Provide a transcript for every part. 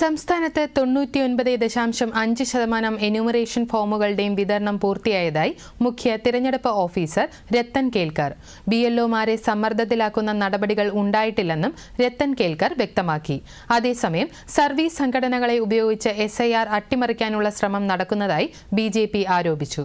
സംസ്ഥാനത്ത് തൊണ്ണൂറ്റിയൊൻപത് ദശാംശം അഞ്ച് ശതമാനം എന്യൂമറേഷൻ ഫോമുകളുടെയും വിതരണം പൂർത്തിയായതായി മുഖ്യ തിരഞ്ഞെടുപ്പ് ഓഫീസർ രത്തൻ കേൽക്കർ. ബി എൽഒമാരെ സമ്മർദ്ദത്തിലാക്കുന്ന നടപടികൾ ഉണ്ടായിട്ടില്ലെന്നും രത്തൻ കേൽക്കർ വ്യക്തമാക്കി. അതേസമയം സർവീസ് സംഘടനകളെ ഉപയോഗിച്ച് എസ് അട്ടിമറിക്കാനുള്ള ശ്രമം നടക്കുന്നതായി ബി ആരോപിച്ചു.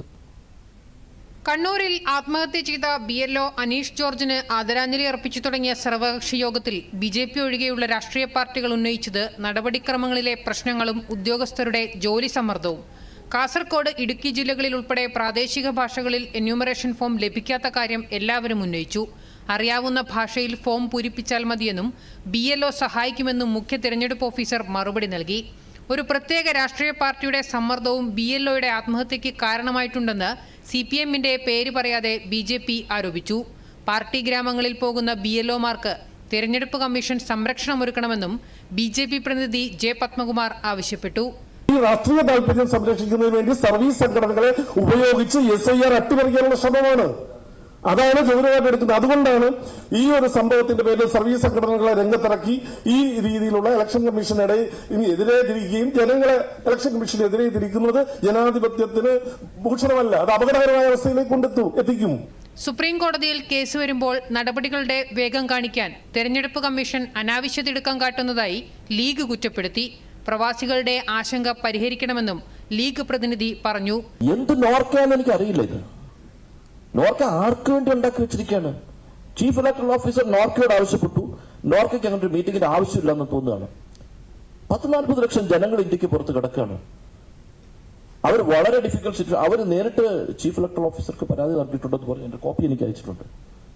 കണ്ണൂരിൽ ആത്മഹത്യ ചെയ്ത ബി എൽ ഒ അനീഷ് ജോർജിന് ആദരാഞ്ജലി അർപ്പിച്ചു തുടങ്ങിയ സർവകക്ഷി യോഗത്തിൽ ബി ജെ പി ഒഴികെയുള്ള രാഷ്ട്രീയ പാർട്ടികൾ ഉന്നയിച്ചത് നടപടിക്രമങ്ങളിലെ പ്രശ്നങ്ങളും ഉദ്യോഗസ്ഥരുടെ ജോലി സമ്മർദ്ദവും. കാസർകോട് ഇടുക്കി ജില്ലകളിൽ ഉൾപ്പെടെ പ്രാദേശിക ഭാഷകളിൽ എന്യൂമറേഷൻ ഫോം ലഭിക്കാത്ത കാര്യം എല്ലാവരും ഉന്നയിച്ചു. അറിയാവുന്ന ഭാഷയിൽ ഫോം പൂരിപ്പിച്ചാൽ മതിയെന്നും ബി എൽ ഒ സഹായിക്കുമെന്നും മുഖ്യ തിരഞ്ഞെടുപ്പ് ഓഫീസർ മറുപടി നൽകി. ഒരു പ്രത്യേക രാഷ്ട്രീയ പാർട്ടിയുടെ സമ്മർദ്ദവും ബി എൽ ഒയുടെ ആത്മഹത്യയ്ക്ക് കാരണമായിട്ടുണ്ടെന്ന് സി പി എമ്മിന്റെ പേര് പറയാതെ ബി ജെ പി ആരോപിച്ചു. പാർട്ടി ഗ്രാമങ്ങളിൽ പോകുന്ന ബി എൽ ഒമാർക്ക് തിരഞ്ഞെടുപ്പ് കമ്മീഷൻ സംരക്ഷണം ഒരുക്കണമെന്നും ബി ജെ പി പ്രതിനിധി ജെ പത്മകുമാർ ആവശ്യപ്പെട്ടു. ഈ രാഷ്ട്രീയ താല്പര്യം സംരക്ഷിക്കുന്നതിന് വേണ്ടി സർവീസ് സംഘടനകളെ ഉപയോഗിച്ച് എസ് ഐ ആർ അട്ടിമറിക്കാനുള്ള ശ്രമമാണ്. അതാണ് ഗൗരവമായിട്ട് എടുക്കുന്നത്. അതുകൊണ്ടാണ് ഈ ഒരു സംഭവത്തിന്റെ പേരിൽ സർവീസ് സംഘടനകളെ രംഗത്തിറക്കി ഈ രീതിയിലുള്ള ഇലക്ഷൻ കമ്മീഷനെതിരെ ഇനി എതിരെ തിരിക്കുകയും ജനങ്ങളെ ഇലക്ഷൻ കമ്മീഷനെതിരെ തിരിക്കുന്നത് ജനാധിപത്യത്തിന് ഭൂഷണമല്ല അത് അപകടകരമായ അവസ്ഥയിലേക്ക് കൊണ്ടെത്തും എത്തിക്കും. സുപ്രീം കോടതിയിൽ കേസ് വരുമ്പോൾ നടപടികളുടെ വേഗം കാണിക്കാൻ തെരഞ്ഞെടുപ്പ് കമ്മീഷൻ അനാവശ്യ തിടുക്കം കാട്ടുന്നതായി ലീഗ് കുറ്റപ്പെടുത്തി. പ്രവാസികളുടെ ആശങ്ക പരിഹരിക്കണമെന്നും ലീഗ് പ്രതിനിധി പറഞ്ഞു. എന്ത് നോർക്കാന്ന് എനിക്ക് അറിയില്ല ഇത്. നോർക്ക ആർക്ക് വേണ്ടി ഉണ്ടാക്കി വെച്ചിരിക്കുകയാണ്? ചീഫ് ഇലക്ടറൽ ഓഫീസർ നോർക്കയോട് ആവശ്യപ്പെട്ടു. നോർക്കയ്ക്ക് അങ്ങനെ ഒരു മീറ്റിംഗിന്റെ ആവശ്യമില്ലെന്ന് തോന്നുകയാണ്. പത്ത് നാൽപ്പത് ലക്ഷം ജനങ്ങൾ ഇന്ത്യയ്ക്ക് പുറത്ത് കിടക്കുകയാണ്. അവർ വളരെ ഡിഫിക്കൽട്ട് സിറ്റുവേഷൻ അവർ നേരിട്ട് ചീഫ് ഇലക്ടറൽ ഓഫീസർക്ക് പരാതി നൽകിയിട്ടുണ്ടെന്ന് പറഞ്ഞ് എന്റെ കോപ്പി എനിക്ക് അയച്ചിട്ടുണ്ട്.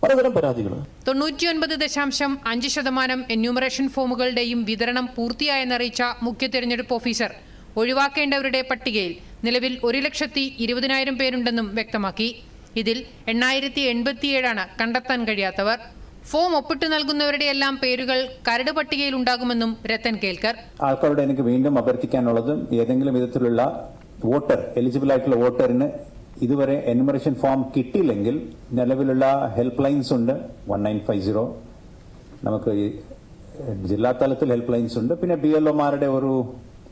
പലതരം പരാതികൾ തൊണ്ണൂറ്റിയൊൻപത് ദശാംശം അഞ്ച് ശതമാനം എന്യൂമറേഷൻ ഫോമുകളുടെയും വിതരണം പൂർത്തിയായെന്നറിയിച്ച മുഖ്യ തെരഞ്ഞെടുപ്പ് ഓഫീസർ ഒഴിവാക്കേണ്ടവരുടെ പട്ടികയിൽ നിലവിൽ ഒരു ലക്ഷത്തി ഇരുപതിനായിരം പേരുണ്ടെന്നും വ്യക്തമാക്കി. ഇതിൽ എണ്ണായിരത്തി എൺപത്തിയേഴാണ് കണ്ടെത്താൻ കഴിയാത്തവർ. ഫോം ഒപ്പിട്ട് നൽകുന്നവരുടെ എല്ലാം പേരുകൾ കരട് പട്ടികയിൽ ഉണ്ടാകുമെന്നും രത്തൻ കേൽക്കർ. ആൾക്കാരോട് എനിക്ക് വീണ്ടും അഭ്യർത്ഥിക്കാനുള്ളതും ഏതെങ്കിലും വിധത്തിലുള്ള വോട്ടർ എലിജിബിൾ ആയിട്ടുള്ള വോട്ടറിന് ഇതുവരെ എൻമറേഷൻ ഫോം കിട്ടിയില്ലെങ്കിൽ നിലവിലുള്ള ഹെൽപ്പ് ലൈൻസ് ഉണ്ട് വൺ നയൻ ഫൈവ് സീറോ നമുക്ക് ജില്ലാ തലത്തിൽ ഹെൽപ്പ് ലൈൻസ് ഉണ്ട്. പിന്നെ ബി എൽ ഒമാരുടെ ഒരു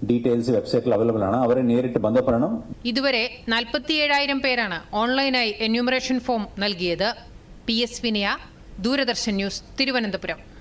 ഡീറ്റെയിൽസ് വെബ്സൈറ്റിൽ അവൈലബിൾ ആണ് അവരെ നേരിട്ട് ബന്ധപ്പെടണം. ഇതുവരെ നാൽപ്പത്തിയേഴായിരം പേരാണ് ഓൺലൈനായി എന്യൂമറേഷൻ ഫോം നൽകിയത്. P S Vinaya Doordarshan news Thiruvananthapuram.